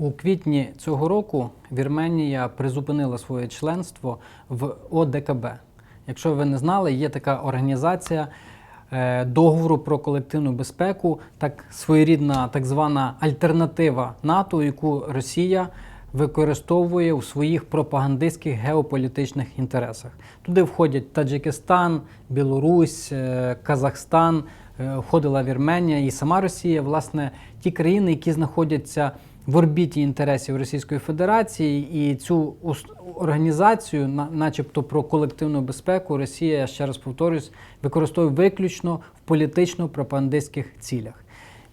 У квітні цього року Вірменія призупинила своє членство в ОДКБ. Якщо ви не знали, є така організація е, договору про колективну безпеку, так своєрідна так звана альтернатива НАТО, яку Росія використовує у своїх пропагандистських геополітичних інтересах. Туди входять Таджикистан, Білорусь, е, Казахстан, е, входила Вірменія і сама Росія. Власне, ті країни, які знаходяться в орбіті інтересів Російської Федерації, і цю організацію, начебто про колективну безпеку, Росія, я ще раз повторюсь, використовує виключно в політично-пропагандистських цілях.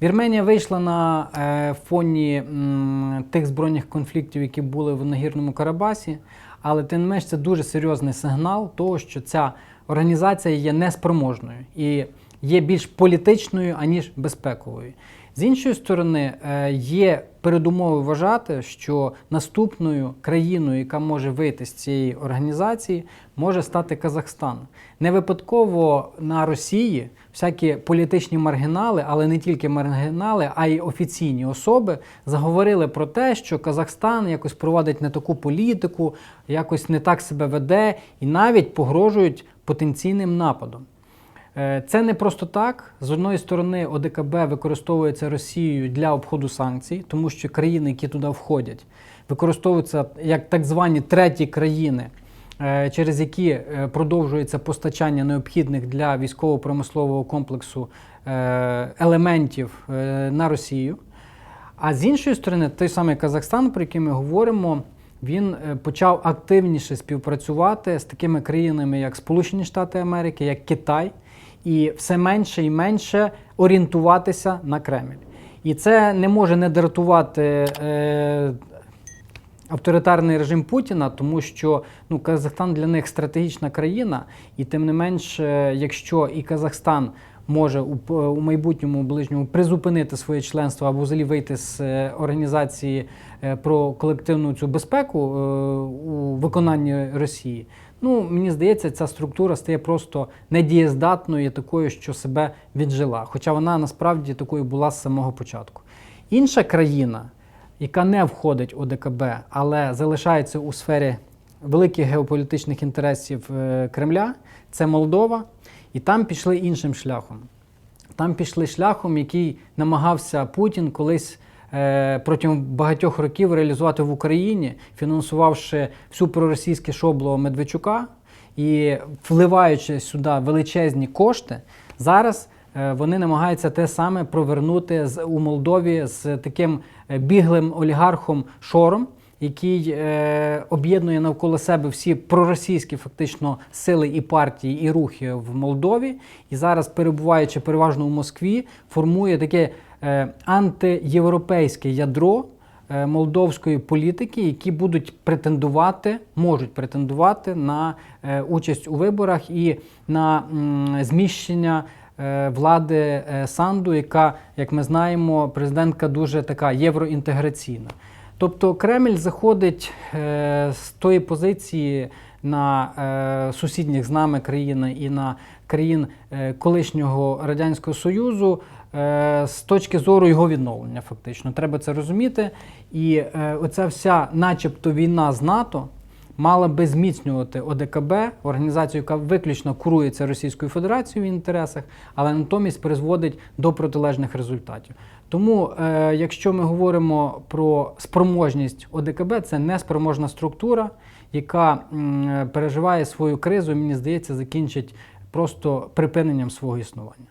Вірменія вийшла на е, фоні м, тих збройних конфліктів, які були в Нагірному Карабасі, але тим не менш це дуже серйозний сигнал того, що ця організація є неспроможною і є більш політичною, аніж безпековою. З іншої сторони, е, є передумови вважати, що наступною країною, яка може вийти з цієї організації, може стати Казахстан. Не випадково на Росії всякі політичні маргінали, але не тільки маргінали, а й офіційні особи заговорили про те, що Казахстан якось проводить не таку політику, якось не так себе веде і навіть погрожують потенційним нападом. Е, Це не просто так. З одної сторони, ОДКБ використовується Росією для обходу санкцій, тому що країни, які туди входять, використовуються як так звані треті країни, е, через які е, продовжується постачання необхідних для військово-промислового комплексу елементів на Росію. А з іншої сторони, той самий Казахстан, про який ми говоримо, він почав активніше співпрацювати з такими країнами, як Сполучені Штати Америки, як Китай, і все менше і менше орієнтуватися на Кремль. І це не може не дратувати е, авторитарний режим Путіна, тому що ну, Казахстан для них стратегічна країна, і тим не менш, е, якщо і Казахстан може у, у майбутньому ближньому призупинити своє членство або взагалі вийти з е, організації е, про колективну цю безпеку е, у виконанні Росії. Ну, мені здається, ця структура стає просто недієздатною, такою, що себе віджила. Хоча вона насправді такою була з самого початку. Інша країна, яка не входить у ОДКБ, але залишається у сфері великих геополітичних інтересів е, Кремля, це Молдова, і там пішли іншим шляхом. Там пішли шляхом, який намагався Путін колись протягом багатьох років реалізувати в Україні, фінансувавши всю проросійське шобло Медведчука і вливаючи сюди величезні кошти, зараз е, вони намагаються те саме провернути з, у Молдові з таким е, біглим олігархом Шором, який е, об'єднує навколо себе всі проросійські фактично сили і партії і рухи в Молдові, і зараз, перебуваючи переважно у Москві, формує таке е, антиєвропейське ядро е, молдовської політики, які будуть претендувати, можуть претендувати на е, участь у виборах і на зміщення е, влади е, Санду, яка, як ми знаємо, президентка дуже така євроінтеграційна. Тобто Кремль заходить е, з тої позиції на е, сусідніх з нами країни і на країн е, колишнього Радянського Союзу з точки зору його відновлення, фактично. Треба це розуміти. І оця вся, начебто, війна з НАТО мала би зміцнювати ОДКБ, організацію, яка виключно курується Російською Федерацією в інтересах, але натомість призводить до протилежних результатів. Тому, е, якщо ми говоримо про спроможність ОДКБ, це неспроможна структура, яка м, переживає свою кризу, мені здається, закінчить просто припиненням свого існування.